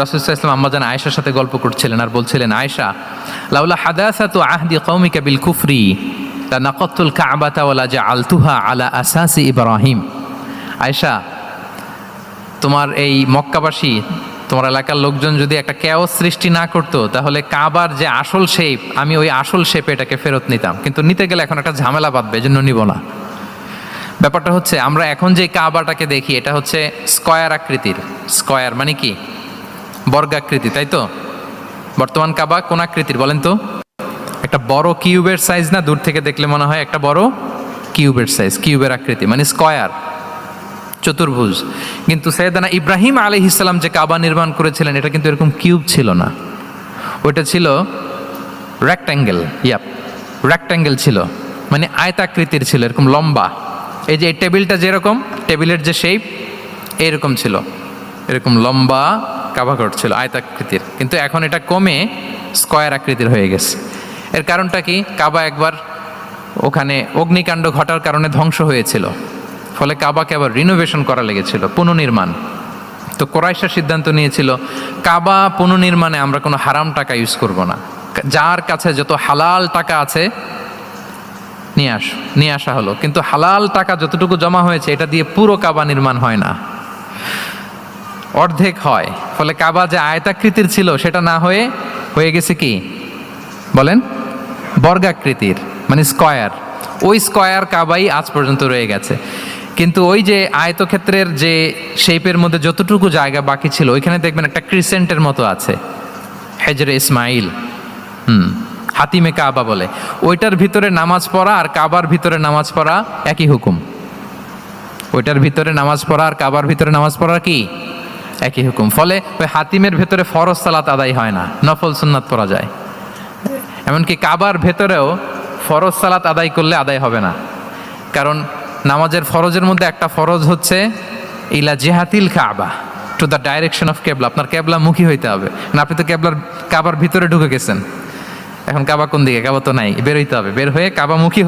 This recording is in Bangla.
রাসুল্লাহ ইসলাম আম্মাজান আয়েশার সাথে গল্প করছিলেন আর বলছিলেন, আয়েশা, লাউলা হাদাসা তো আহদি কৌমিকা বিল কুফরি তা নাকতুল কাবাতা ওয়ালা জা আলতুহা আলা আসাসি ইব্রাহিম। আয়েশা, তোমার এই মক্কাবাসী, তোমার এলাকার লোকজন যদি একটা ক্যাও সৃষ্টি না করতো, তাহলে কাবার যে আসল শেপ আমি ওই আসল শেপে এটাকে ফেরত নিতাম। কিন্তু নিতে গেলে এখন একটা ঝামেলা বাঁধবে, এজন্য নিব না। ব্যাপারটা হচ্ছে, আমরা এখন যে কাবাটাকে দেখি, এটা হচ্ছে স্কয়ার আকৃতির। স্কয়ার মানে কি? বর্গাকৃতি, তাই তো? বর্তমান কাবা কোন আকৃতির বলেন তো? একটা বড় কিউবের সাইজ না? দূর থেকে দেখলে মনে হয় একটা বড় কিউবের সাইজ কিউবের আকৃতি মানে স্কয়ার চতুর্ভুজ। কিন্তু সৈয়দানা ইব্রাহিম আলী ইসলাম যে কাবা নির্মাণ করেছিলেন, এটা কিন্তু এরকম কিউব ছিল না। ওইটা ছিল রেক্ট্যাঙ্গেল ইয়াপ রেক্ট্যাঙ্গেল ছিল মানে আয়তাকৃতির ছিল, এরকম লম্বা। এই যে টেবিলটা যেরকম, টেবিলের যে শেপ এরকম ছিল। এরকম লম্বা কাবাঘর ছিল আয়তাকৃতির। কিন্তু এখন এটা কমে স্কয়ার আকৃতির হয়ে গেছে। এর কারণটা কি? কাবা একবার ওখানে অগ্নিকাণ্ড ঘটার কারণে ধ্বংস হয়েছিল। ফলে কাবাকে আবার রিনোভেশন করা লেগেছিল, পুনর্নির্মাণ। তো কোরাইশা সিদ্ধান্ত নিয়েছিল, কাবা পুনর্নির্মাণে আমরা কোনো হারাম টাকা ইউজ করব না। যার কাছে যত হালাল টাকা আছে, নিয়ে আস, নিয়ে আসা হলো। কিন্তু হালাল টাকা যতটুকু জমা হয়েছে, এটা দিয়ে পুরো কাবা নির্মাণ হয় না। অর্ধেক হয়। ফলে কাবা যে আয়তাকৃতির ছিল, সেটা না হয়ে হয়ে গেছে কি? বলেন, বর্গাকৃতির মানে স্কয়ার। ওই স্কয়ার কাবাই আজ পর্যন্ত রয়ে গেছে। কিন্তু ওই যে আয়তক্ষেত্রের যে শেপের মধ্যে যতটুকু জায়গা বাকি ছিল, ওইখানে দেখবেন একটা ক্রিসেন্টের মতো আছে। হেজরে ইসমাইল, হুম, হাতিমে কাবা বলে। ওইটার ভিতরে নামাজ পড়া আর কাবার ভিতরে নামাজ পড়া একই হুকুম। ওইটার ভিতরে নামাজ পড়া আর কাবার ভিতরে নামাজ পড়া কি? একই হুকুম। ফলে ওই হাতিমের ভেতরে ফরজ সালাত আদায় হয় না, নফল সুন্নাত পড়া যায়। এমনকি কাবার ভেতরেও ফরজ সালাত আদায় করলে আদায় হবে না। কারণ নামাজের ফরজের মধ্যে একটা ফরজ হচ্ছে, ইলা জেহাতিল Kaaba to the direction of কেবলা। আপনার কেবলা মুখী হইতে হবে। না আপনি তো কেবলার, কাবার ভিতরে ঢুকে গেছেন। এখন কাবা কোন দিকে? কাবা তো নাই বের হইতে হবে। বের হয়ে কাবা মুখী